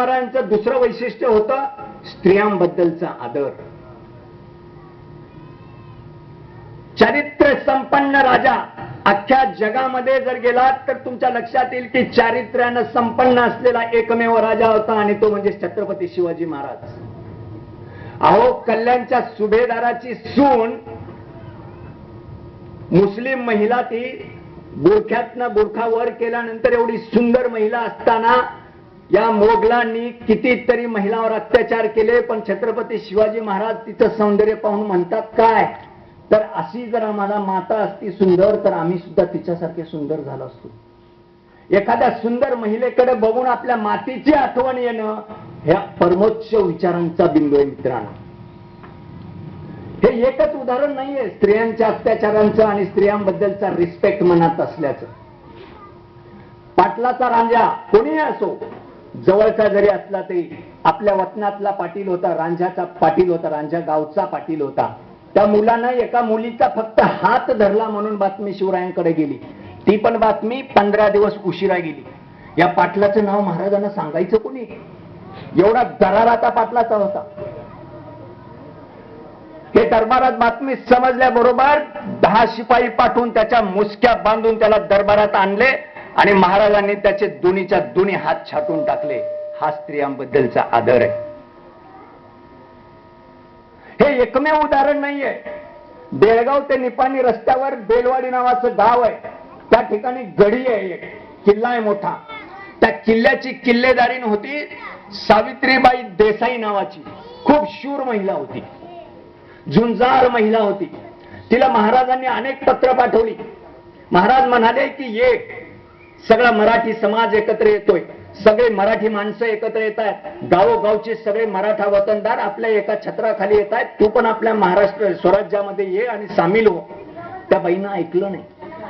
महाराजांचं दुसरं वैशिष्ट्य होतं स्त्रियांबद्दलचा आदर. चारित्र्य संपन्न राजा अख्ख्या जगामध्ये जर गेलात तर तुमच्या लक्षात येईल की चारित्र्यानं संपन्न असलेला एकमेव राजा होता आणि तो म्हणजे छत्रपती शिवाजी महाराज. अहो कल्याणच्या सुभेदाराची सून मुस्लिम महिला ती बुरख्यातनं बुरखा वर केल्यानंतर एवढी सुंदर महिला असताना या मोगलांनी कितीतरी महिलावर अत्याचार केले पण छत्रपती शिवाजी महाराज तिचं सौंदर्य पाहून म्हणतात काय? तर अशी जर आम्हाला माता असती सुंदर तर आम्ही सुद्धा तिच्यासारखे सुंदर झालो असतो. एखाद्या सुंदर महिलेकडे बघून आपल्या मातीची आठवण येणं ह्या परमोच्च विचारांचा बिंदू आहे मित्रांनो. हे एकच उदाहरण नाहीये स्त्रियांच्या अत्याचारांचं आणि स्त्रियांबद्दलचा रिस्पेक्ट मनात असल्याचं. पाटलाचा रांजा कोणीही असो जवळचा जरी असला तरी आपल्या वतनातला पाटील होता रांझ्याचा पाटील होता रांझ्या गावचा पाटील होता. त्या मुलानं एका मुलीचा फक्त हात धरला म्हणून बातमी शिवरायांकडे गेली. ती पण बातमी पंधरा दिवस उशिरा गेली. या पाटलाचं नाव महाराजांना सांगायचं कोणी? एवढा दराराचा पाटलाचा होता. हे दरबारात बातमी समजल्याबरोबर दहा शिपाई पाठवून त्याच्या मुसक्या बांधून त्याला दरबारात आणले. आणि महाराजांनी त्याचे दोन्हीच्या दोन्ही हात छाटून टाकले. हा स्त्रियांबद्दलचा आदर आहे. हे एकमेव उदाहरण नाहीये. बेळगाव ते निपाणी रस्त्यावर बेलवाडी नावाचं गाव आहे. त्या ठिकाणी गडी आहे एक. किल्ला आहे मोठा. त्या किल्ल्याची किल्लेदारीन होती सावित्रीबाई देसाई नावाची. खूप शूर महिला होती. झुंजार महिला होती. तिला महाराजांनी अनेक पत्र पाठवली. महाराज म्हणाले की ये सगळा मराठी समाज एकत्र येतोय. सगळे मराठी माणसं एकत्र येत आहेत. गावोगावचे सगळे मराठा वतनदार आपल्या एका छत्राखाली येत आहेत. तू पण आपल्या महाराष्ट्र स्वराज्यामध्ये ये आणि सामील हो. त्या बाईनं ऐकलं नाही.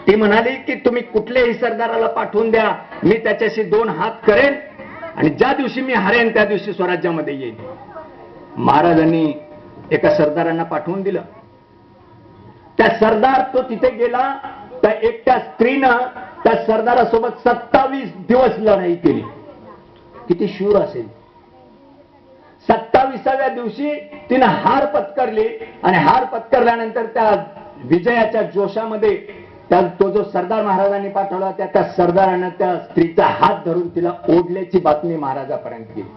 ती म्हणाली की तुम्ही कुठल्याही सरदाराला पाठवून द्या. मी त्याच्याशी दोन हात करेन आणि ज्या दिवशी मी हरेन त्या दिवशी स्वराज्यामध्ये येईन. महाराजांनी एका सरदारांना पाठवून दिलं. त्या सरदार तो तिथे गेला. त्या एकट्या स्त्रीनं त्या सरदारासोबत सत्तावीस दिवस लढाई केली. किती शूर असेल. सत्तावीसाव्या दिवशी तिनं हार पत्करली आणि हार पत्करल्यानंतर त्या विजयाच्या जोशामध्ये त्या तो जो सरदार महाराजांनी पाठवला त्या त्या सरदारानं त्या स्त्रीचा हात धरून तिला ओढल्याची बातमी महाराजापर्यंत केली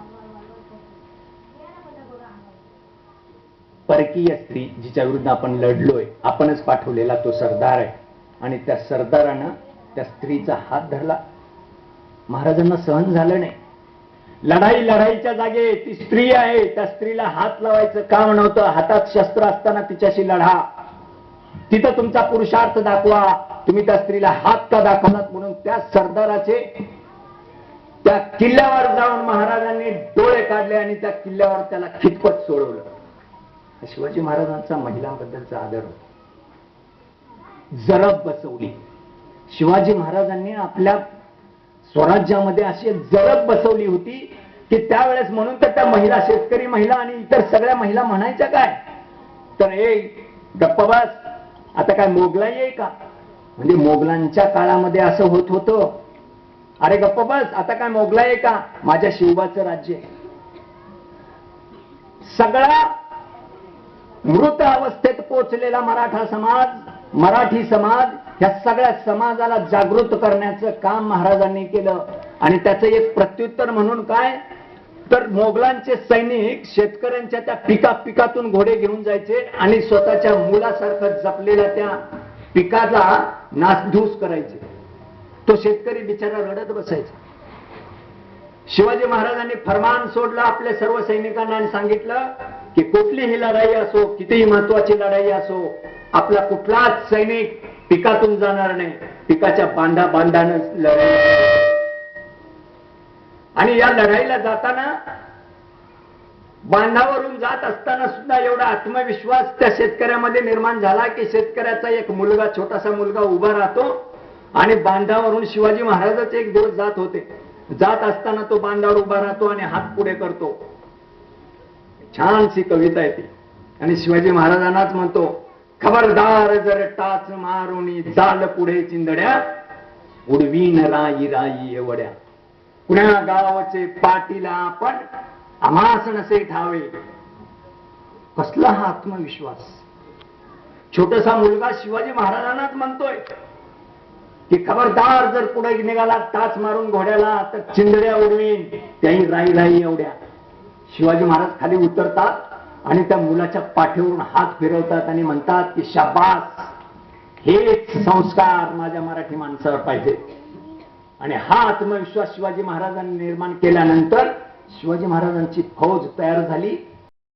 परकीय स्त्री जिच्या विरुद्ध आपण लढलोय आपणच पाठवलेला तो सरदार आहे. आणि त्या सरदारानं त्या स्त्रीचा हात धरला. महाराजांना सहन झालं नाही. लढाई लढाईच्या जागे ती स्त्री आहे. त्या स्त्रीला हात लावायचं काम नव्हतं. हातात शस्त्र असताना तिच्याशी लढा. तिथं तुमचा पुरुषार्थ दाखवा. तुम्ही त्या स्त्रीला हात का दाखवलात म्हणून त्या सरदाराचे त्या किल्ल्यावर जाऊन महाराजांनी डोळे काढले आणि त्या किल्ल्यावर त्याला खितपत सोडवलं. शिवाजी महाराजांचा महिलांबद्दलचा आदर होता. जरब बसवली. शिवाजी महाराजांनी आपल्या स्वराज्यामध्ये अशी एक जरब बसवली होती की त्यावेळेस म्हणून तर त्या महिला शेतकरी महिला आणि इतर सगळ्या महिला म्हणायच्या काय? तर ए गप्प आता काय मोगलाई आहे का? म्हणजे मोगलांच्या काळामध्ये असं होत होतं. अरे गप्प बस आता काय मोगलाई आहे का? माझ्या शिवबाचं राज्य आहे. सगळा मृत अवस्थेत पोचलेला मराठा समाज मराठी समाज ह्या सगळ्या समाजाला जागृत करण्याचं काम महाराजांनी केलं. आणि त्याचं एक प्रत्युत्तर म्हणून काय? तर मोगलांचे सैनिक शेतकऱ्यांच्या त्या पिका पिकातून घोडे घेऊन जायचे आणि स्वतःच्या मुलासारखं जपलेल्या त्या पिकाचा नासधूस करायचे. तो शेतकरी बिचारा रडत बसायचा. शिवाजी महाराजांनी फरमान सोडलं आपल्या सर्व सैनिकांना आणि सांगितलं की कुठलीही लढाई असो कितीही महत्वाची लढाई असो आपला कुठलाच सैनिक पिकातून जाणार नाही. पिकाच्या बांधा बांधानं लढाई. आणि या लढाईला जाताना बांधावरून जात असताना सुद्धा एवढा आत्मविश्वास त्या शेतकऱ्यामध्ये निर्माण झाला की शेतकऱ्याचा एक मुलगा छोटासा मुलगा उभा राहतो आणि बांधावरून शिवाजी महाराजच एक दिवस जात होते. जात असताना तो बांधावर उभा राहतो आणि हात पुढे करतो. छानशी कविता आहे ती. आणि शिवाजी महाराजांनाच म्हणतो खबरदार जर टाच मारून जाल पुढे चिंदड्या उडवीन राई राई एवढ्या. पुण्या गावाचे पाटीला आपण आम्हास नसे ठावे. कसला हा आत्मविश्वास? छोटासा मुलगा शिवाजी महाराजांनाच म्हणतोय की खबरदार जर पुढे निघाला टाच मारून घोड्याला तर चिंदड्या उडवीन. त्याही राई राई एवढ्या. शिवाजी महाराज खाली उतरतात आणि त्या मुलाच्या पाठीवरून हात फिरवतात आणि म्हणतात की शाबास! हेच संस्कार माझ्या मराठी माणसावर पाहिजे. आणि हा आत्मविश्वास शिवाजी महाराजांनी निर्माण केल्यानंतर शिवाजी महाराजांची फौज तयार झाली.